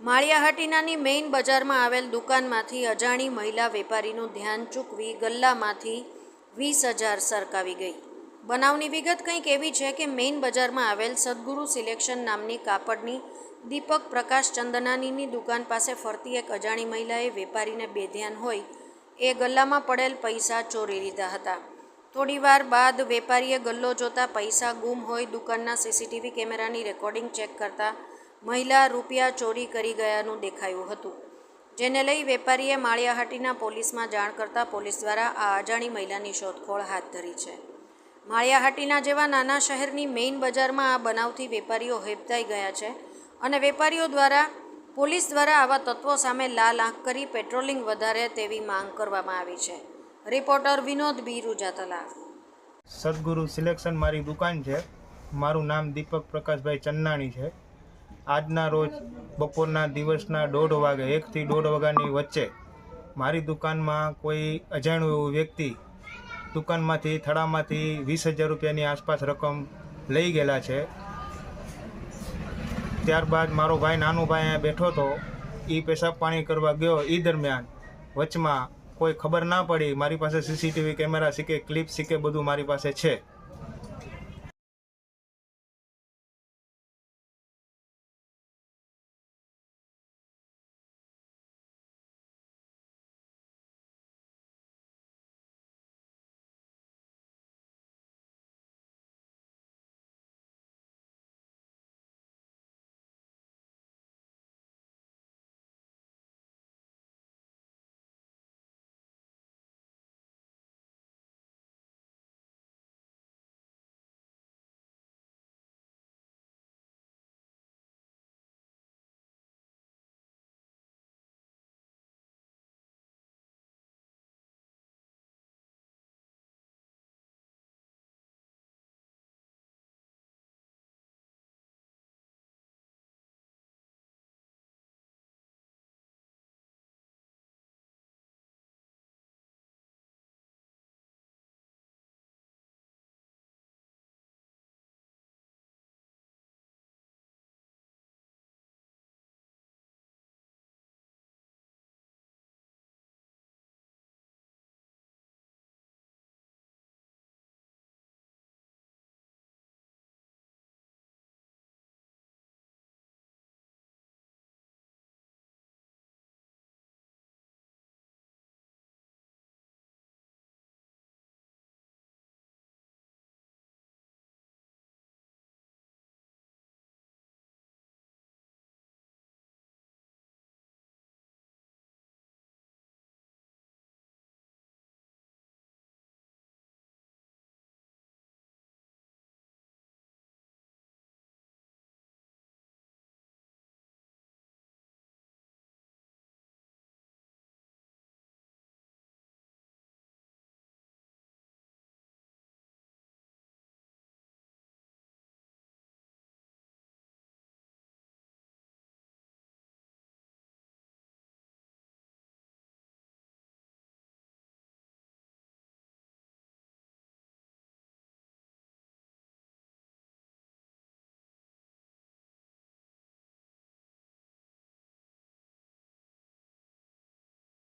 માળિયાહાટીનાની main બજારમાં આવેલ દુકાનમાંથી અજાણી મહિલા વેપારીનું ધ્યાન ચૂકવી ગલ્લામાંથી વીસ હજાર સરકાવી ગઈ. બનાવની વિગત કંઈક એવી છે કે મેઇન બજારમાં આવેલ સદગુરુ સિલેક્શન નામની કાપડની દીપક પ્રકાશ ચંદનાનીની દુકાન પાસે ફરતી એક અજાણી મહિલાએ વેપારીને બેધ્યાન હોય એ ગલ્લામાં પડેલ પૈસા ચોરી લીધા હતા. થોડીવાર બાદ વેપારીએ ગલ્લો જોતા પૈસા ગુમ હોય દુકાનના સીસીટીવી કેમેરાની રેકોર્ડિંગ ચેક કરતા મહિલા રૂપિયા ચોરી કરી ગયાનું દેખાયું હતું. જેને લઈ વેપારીએ માળિયાહાટીના પોલીસમાં જાણ કરતાં પોલીસ દ્વારા આ અજાણી મહિલાની શોધખોળ હાથ ધરી છે. માળિયાહાટીના જેવા નાના શહેરની મેઇન બજારમાં આ બનાવથી વેપારીઓ હેબતાઈ ગયા છે અને વેપારીઓ દ્વારા, પોલીસ દ્વારા આવા તત્વો સામે લાલ આંખ કરી પેટ્રોલિંગ વધારે તેવી માંગ કરવામાં આવી છે. Reporter Vinod B. રૂજાતલા. સદગુરુ સિલેક્શન મારી દુકાન છે. મારું નામ દીપક પ્રકાશભાઈ ચન્નાણી છે. આજના રોજ બપોરના દિવસના દોઢ વાગે, એકથી દોઢ વાગ્યાની વચ્ચે મારી દુકાનમાં કોઈ અજાણ્યું એવું વ્યક્તિ દુકાનમાંથી, થડામાંથી વીસ હજાર રૂપિયાની આસપાસ રકમ લઈ ગયેલા છે. ત્યારબાદ મારો ભાઈ, નાનો ભાઈ અહીંયા બેઠો હતો. એ પેશાબ પાણી કરવા ગયો. એ દરમિયાન વચમાં કોઈ ખબર ના પડી. મારી પાસે સીસીટીવી કેમેરા શીખે ક્લિપ શીખે બધું મારી પાસે છે.